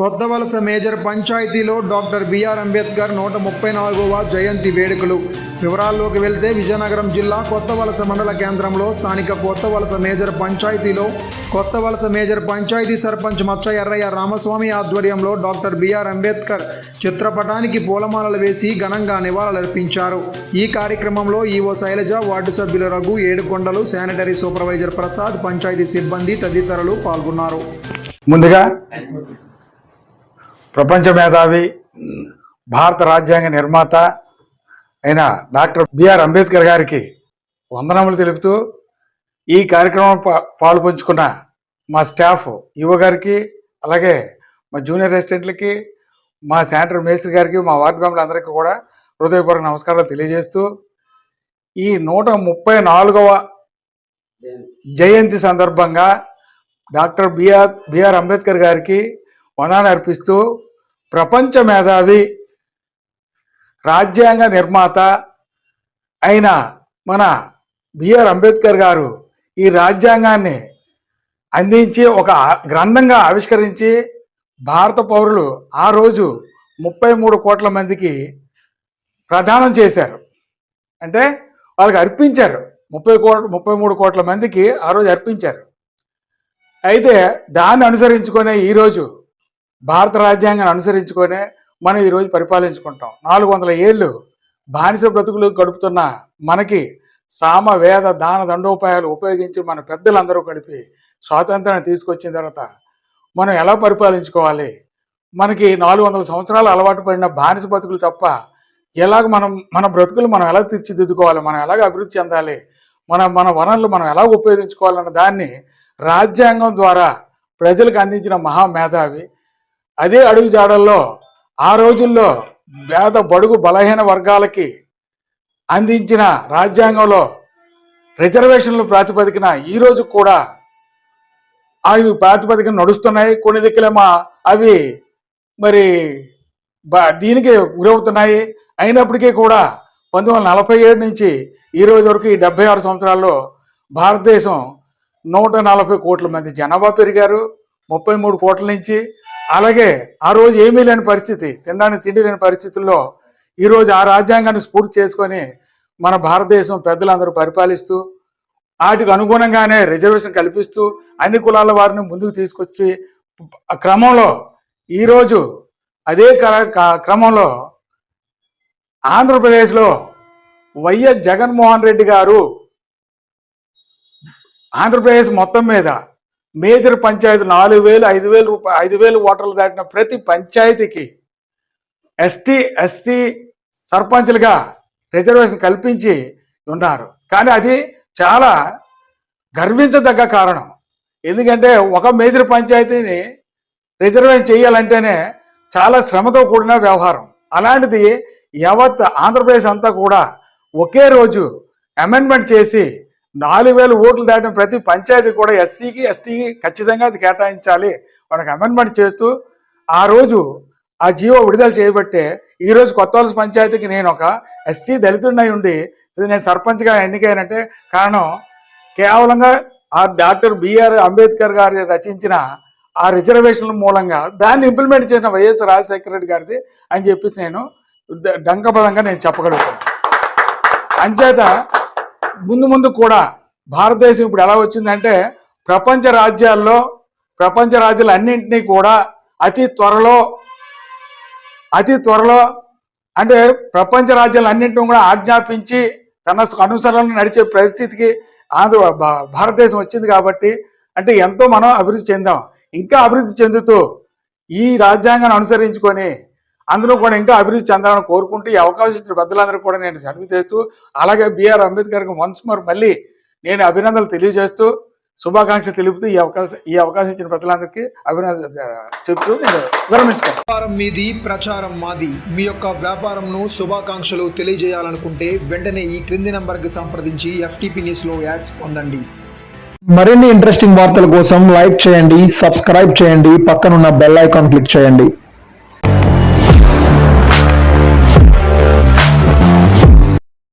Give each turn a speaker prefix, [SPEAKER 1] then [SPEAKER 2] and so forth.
[SPEAKER 1] కొత్త వలస మేజర్ పంచాయతీలో డాక్టర్ బిఆర్ అంబేద్కర్ నూట ముప్పై నాలుగవ జయంతి వేడుకలు. వివరాల్లోకి వెళ్తే విజయనగరం జిల్లా కొత్త వలస మండల కేంద్రంలో స్థానిక కొత్త వలస మేజర్ పంచాయతీలో కొత్త వలస మేజర్ పంచాయతీ సర్పంచ్ మచ్చ ఎర్రయ్య రామస్వామి ఆధ్వర్యంలో డాక్టర్ బిఆర్ అంబేద్కర్ చిత్రపటానికి పూలమాలలు వేసి ఘనంగా నివాళులర్పించారు. ఈ కార్యక్రమంలో ఈవో శైలజ వార్డు సభ్యులు రఘు ఏడుకొండలు శానిటరీ సూపర్వైజర్ ప్రసాద్ పంచాయతీ సిబ్బంది తదితరులు పాల్గొన్నారు.
[SPEAKER 2] ముందుగా ప్రపంచ మేధావి భారత రాజ్యాంగ నిర్మాత అయిన డాక్టర్ బిఆర్ అంబేద్కర్ గారికి వందనములు తెలుపుతూ ఈ కార్యక్రమం పా- పాలు పంచుకున్న మా స్టాఫ్ యువ గారికి అలాగే మా జూనియర్ అసిస్టెంట్లకి మా శానిటరీ మేస్త్రి గారికి మా వార్డు మెంబర్లందరికీ కూడా హృదయపూర్వక నమస్కారాలు తెలియజేస్తూ ఈ నూట ముప్పై నాలుగవ జయంతి సందర్భంగా డాక్టర్ బిఆర్ బిఆర్ అంబేద్కర్ గారికి వందనాన్ని అర్పిస్తూ ప్రపంచ మేధావి రాజ్యాంగ నిర్మాత అయిన మన బిఆర్ అంబేద్కర్ గారు ఈ రాజ్యాంగాన్ని అందించి ఒక గ్రంథంగా ఆవిష్కరించి భారత పౌరులు ఆ రోజు ముప్పై మూడు కోట్ల మందికి ప్రదానం చేశారు. అంటే వాళ్ళకి అర్పించారు. ముప్పై కోట్ల ముప్పై మూడు కోట్ల మందికి ఆ రోజు అర్పించారు. అయితే దాన్ని అనుసరించుకునే ఈరోజు భారత రాజ్యాంగాన్ని అనుసరించుకొనే మనం ఈరోజు పరిపాలించుకుంటాం. నాలుగు వందల ఏళ్ళు బానిస బ్రతుకులు గడుపుతున్న మనకి సామ వేద దాన దండోపాయాలు ఉపయోగించి మన పెద్దలందరూ కలిపి స్వాతంత్రాన్ని తీసుకొచ్చిన తర్వాత మనం ఎలా పరిపాలించుకోవాలి? మనకి నాలుగు వందల సంవత్సరాలు అలవాటు పడిన బానిస బతుకులు తప్ప ఎలాగ మనం మన బ్రతుకులు మనం ఎలా తీర్చిదిద్దుకోవాలి? మనం ఎలాగ అభివృద్ధి చెందాలి? మన మన వనరులు మనం ఎలా ఉపయోగించుకోవాలన్న దాన్ని రాజ్యాంగం ద్వారా ప్రజలకు అందించిన మహామేధావి అదే అడుగు జాడల్లో ఆ రోజుల్లో పేద బడుగు బలహీన వర్గాలకి అందించిన రాజ్యాంగంలో రిజర్వేషన్లు ప్రాతిపదికన ఈ కూడా అవి ప్రాతిపదికన నడుస్తున్నాయి. కొన్ని దిక్కులేమో అవి మరి బ- దీనికి గురవుతున్నాయి. అయినప్పటికీ కూడా పంతొమ్మిది వందల నలభై ఏడు నుంచి ఈ రోజు వరకు ఈ డెబ్బై ఆరు సంవత్సరాల్లో భారతదేశం నూట నలభై కోట్ల మంది జనాభా పెరిగారు. ముప్పై మూడు కోట్ల నుంచి అలాగే ఆ రోజు ఏమీ లేని పరిస్థితి తినడానికి తిండి లేని పరిస్థితుల్లో ఈరోజు ఆ రాజ్యాంగాన్ని స్ఫూర్తి చేసుకొని మన భారతదేశం పెద్దలందరూ పరిపాలిస్తూ వాటికి అనుగుణంగానే రిజర్వేషన్ కల్పిస్తూ అన్ని కులాల వారిని ముందుకు తీసుకొచ్చి ఆ క్రమంలో ఈరోజు అదే క- క్రమంలో ఆంధ్రప్రదేశ్లో వైఎస్ జగన్మోహన్ రెడ్డి గారు ఆంధ్రప్రదేశ్ మొత్తం మీద మేజర్ పంచాయతీ నాలుగు వేలు ఐదు వేలు రూపాయలు ఐదు వేలు ఓటర్లు దాటిన ప్రతి పంచాయతీకి ఎస్టీ ఎస్టీ సర్పంచ్లుగా రిజర్వేషన్ కల్పించి ఉన్నారు. కానీ అది చాలా గర్వించదగ్గ కారణం. ఎందుకంటే ఒక మేజర్ పంచాయతీని రిజర్వేషన్ చేయాలంటేనే చాలా శ్రమతో కూడిన వ్యవహారం. అలాంటిది యావత్ ఆంధ్రప్రదేశ్ అంతా కూడా ఒకే రోజు అమెండ్మెంట్ చేసి నాలుగు వేల ఓట్లు దాటిన ప్రతి పంచాయతీ కూడా ఎస్సీకి ఎస్టీకి ఖచ్చితంగా అది కేటాయించాలి. వాళ్ళకి అమెండ్మెంట్ చేస్తూ ఆ రోజు ఆ జీవో విడుదల చేయబట్టే ఈరోజు కొత్త వలస పంచాయతీకి నేను ఒక ఎస్సీ దళితుడినై ఉండి నేను సర్పంచ్గా ఎన్నికైనంటే కారణం కేవలంగా ఆ డాక్టర్ బిఆర్ అంబేద్కర్ గారు రచించిన ఆ రిజర్వేషన్ల మూలంగా దాన్ని ఇంప్లిమెంట్ చేసిన వైఎస్ రాజశేఖర రెడ్డి గారిది అని చెప్పేసి నేను డ- డంకపదంగా నేను చెప్పగలుగుతాను. అంచేత ముందు ముందు కూడా భారతదేశం ఇప్పుడు ఎలా వచ్చిందంటే ప్రపంచ రాజ్యాల్లో ప్రపంచ రాజ్యాలు అన్నింటినీ కూడా అతి త్వరలో అతి త్వరలో అంటే ప్రపంచ రాజ్యాలు అన్నింటిని కూడా ఆజ్ఞాపించి తన అనుసరణ నడిచే పరిస్థితికి ఆంధ్ర భా- భారతదేశం వచ్చింది కాబట్టి అంటే ఎంతో మనం అభివృద్ధి చెందాం. ఇంకా అభివృద్ధి చెందుతూ ఈ రాజ్యాంగాన్ని అనుసరించుకొని అందరూ కూడా ఇంకా అభివృద్ధి చెందాలని కోరుకుంటూ ఈ అవకాశం ఇచ్చిన పెద్దలందరూ కూడా నేను సర్వీస్ చేస్తూ అలాగే బిఆర్ అంబేద్కర్కి వన్స్ మోర్ మళ్ళీ నేను అభినందనలు తెలియజేస్తూ శుభాకాంక్షలు తెలుపుతూ ఈ అవకాశం ఈ అవకాశం ఇచ్చిన పెద్దలందరికీ అభినందన చెప్తూ నేను విరమించుకుంటాను.
[SPEAKER 1] వ్యాపారం మీది ప్రచారం మాది. మీ యొక్క వ్యాపారంను శుభాకాంక్షలు తెలియజేయాలనుకుంటే వెంటనే ఈ క్రింది నంబర్కి సంప్రదించి ఎఫ్టీపీ న్యూస్లో యాడ్స్ పొందండి.
[SPEAKER 3] మరిన్ని ఇంట్రెస్టింగ్ వార్తల కోసం లైక్ చేయండి సబ్స్క్రైబ్ చేయండి పక్కనున్న బెల్ ఐకాన్ క్లిక్ చేయండి.